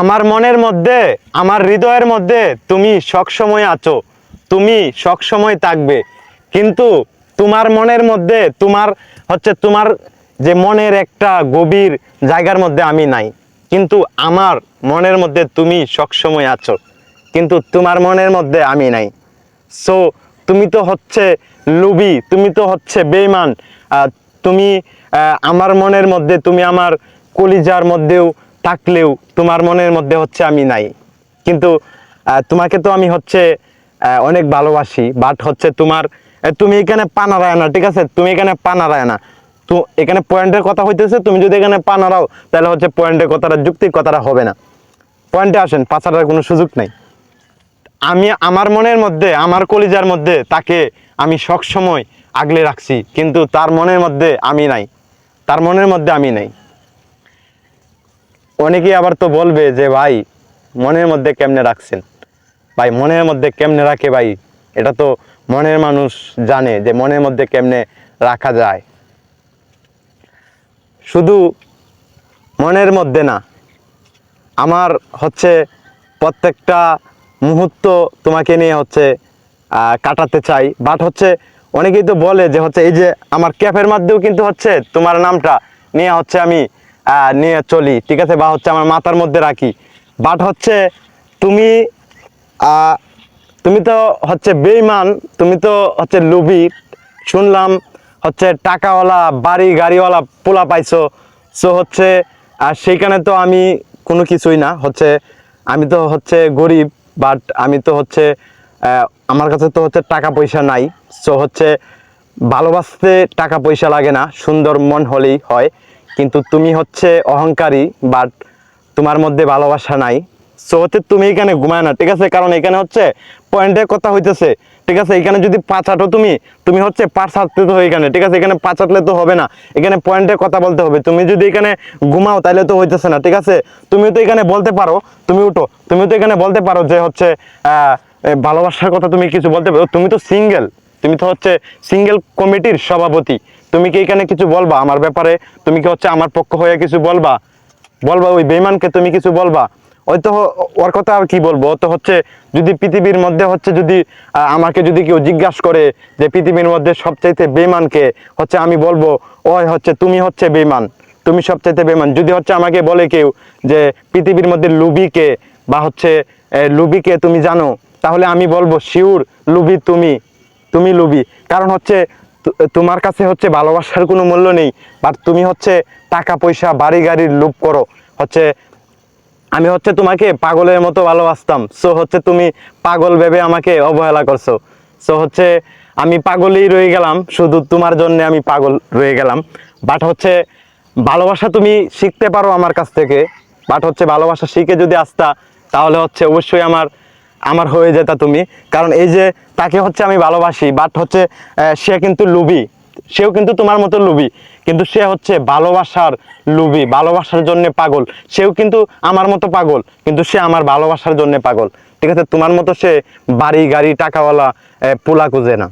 আমার মনের মধ্যে, আমার হৃদয়ের মধ্যে তুমি সবসময় আছো, তুমি সবসময় থাকবে। কিন্তু তোমার মনের মধ্যে তোমার হচ্ছে তোমার যে মনের একটা গভীর জায়গার মধ্যে আমি নাই। কিন্তু আমার মনের মধ্যে তুমি সবসময় আছো, কিন্তু তোমার মনের মধ্যে আমি নাই। সো তুমি তো হচ্ছে লুবি তুমি তো হচ্ছে বেইমান তুমি আমার মনের মধ্যে তুমি আমার কলিজার মধ্যেও থাকলেও তোমার মনের মধ্যে হচ্ছে আমি নাই। কিন্তু তোমাকে তো আমি হচ্ছে অনেক ভালোবাসি বাট হচ্ছে তোমার তুমি এখানে পানারায় না, ঠিক আছে? তুমি এখানে পানারায় না। তো এখানে পয়েন্টের কথা হইতেছে, তুমি যদি এখানে পানারাও তাহলে হচ্ছে পয়েন্টের কথাটা, যুক্তির কথাটা হবে না। পয়েন্টে আসেন পাচারার কোনো সুযোগ নাই। আমি আমার মনের মধ্যে, আমার কলিজার মধ্যে তাকে আমি সবসময় আগলে রাখছি, কিন্তু তার মনের মধ্যে আমি নাই। তার মনের মধ্যে আমি নাই। অনেকেই আবার তো বলবে যে, ভাই, মনের মধ্যে কেমনে রাখছেন? ভাই, মনের মধ্যে কেমনে রাখে ভাই? এটা তো মনের মানুষ জানে যে, মনের মধ্যে কেমনে রাখা যায়। শুধু মনের মধ্যে না, আমার হচ্ছে প্রত্যেকটা মুহূর্ত তোমাকে নিয়ে হচ্ছে কাটাতে চাই। বাট হচ্ছে অনেকেই তো বলে যে, হচ্ছে এই যে আমার ক্যাফের মাধ্যমেও কিন্তু হচ্ছে তোমার নামটা নিয়ে হচ্ছে আমি নিয়ে চলি। ঠিক আছে? বা হচ্ছে আমার মাথার মধ্যে রাখি। বাট হচ্ছে তুমি তুমি তো হচ্ছে বেইমান তুমি তো হচ্ছে লুবি। শুনলাম হচ্ছে টাকাওয়ালা, বাড়ি গাড়িওয়ালা পোলা পাইছো। সো হচ্ছে, আর সেইখানে তো আমি কোনো কিছুই না। হচ্ছে আমি তো হচ্ছে গরিব বাট আমি তো হচ্ছে আমার কাছে তো হচ্ছে টাকা পয়সা নাই। সো হচ্ছে ভালোবাসতে টাকা পয়সা লাগে না। সুন্দর মন হলেই হয়। কিন্তু তুমি হচ্ছে অহংকারী বাট তোমার মধ্যে ভালোবাসা নাই। সো হচ্ছে তুমি এখানে ঘুমায় না, ঠিক আছে? কারণ এখানে হচ্ছে পয়েন্টের কথা হইতেছে। ঠিক আছে? এখানে যদি পাঁচ আটো তুমি তুমি হচ্ছে পাঁচ হাঁটতে তো এখানে ঠিক আছে? এখানে পাঁচ হাঁটলে তো হবে না। এখানে পয়েন্টের কথা বলতে হবে। তুমি যদি এখানে ঘুমাও তাহলে তো হইতেছে না, ঠিক আছে? তুমি তো এখানে বলতে পারো, তুমি উঠো। তুমি তো এখানে বলতে পারো যে হচ্ছে ভালোবাসার কথা তুমি কিছু বলতে পারো। তুমি তো সিঙ্গেল তুমি তো হচ্ছে সিঙ্গেল কমিটির সভাপতি। তুমি কি এখানে কিছু বলবা? আমার ব্যাপারে তুমি কি হচ্ছে আমার পক্ষ হয়ে কিছু বলবা? বলবা ওই বেইমানকে তুমি কিছু বলবা? ওই তো ওর কথা আর কি বলব? ও তো হচ্ছে যদি পৃথিবীর মধ্যে হচ্ছে যদি আমাকে যদি কেউ জিজ্ঞাসা করে যে পৃথিবীর মধ্যে সবচাইতে বেমানকে হচ্ছে আমি বলব, ওই হচ্ছে তুমি হচ্ছে বেমান তুমি সবচাইতে বেমান যদি হচ্ছে আমাকে বলে কেউ যে পৃথিবীর মধ্যে লুবিকে বা হচ্ছে লুবিকে তুমি জানো, তাহলে আমি বলব, শিউর লুবি তুমি। তুমি লুবি। কারণ হচ্ছে তোমার কাছে হচ্ছে ভালোবাসার কোনো মূল্য নেই বাট তুমি হচ্ছে টাকা পয়সা, বাড়ি গাড়ির লোভ করো। হচ্ছে আমি হচ্ছে তোমাকে পাগলের মতো ভালোবাসতাম। সো হচ্ছে তুমি পাগল ভেবে আমাকে অবহেলা করছ। সো হচ্ছে আমি পাগলই রয়ে গেলাম, শুধু তোমার জন্য আমি পাগল রয়ে গেলাম। বাট হচ্ছে ভালোবাসা তুমি শিখতে পারো আমার কাছ থেকে। বাট হচ্ছে ভালোবাসা শিখে যদি আসতা, তাহলে হচ্ছে অবশ্যই আমার আমার হয়ে যেতা তুমি। কারণ এই যে তাকে হচ্ছে আমি ভালোবাসি বাট হচ্ছে সে কিন্তু লুবি। সেও কিন্তু তোমার মতো লুবি। কিন্তু সে হচ্ছে ভালোবাসার লুবি, ভালোবাসার জন্য পাগল। সেও কিন্তু আমার মতো পাগল, কিন্তু সে আমার ভালোবাসার জন্য পাগল। ঠিক আছে? তোমার মতো সে বাড়ি গাড়ি টাকাওয়ালা পোলা খুঁজে না।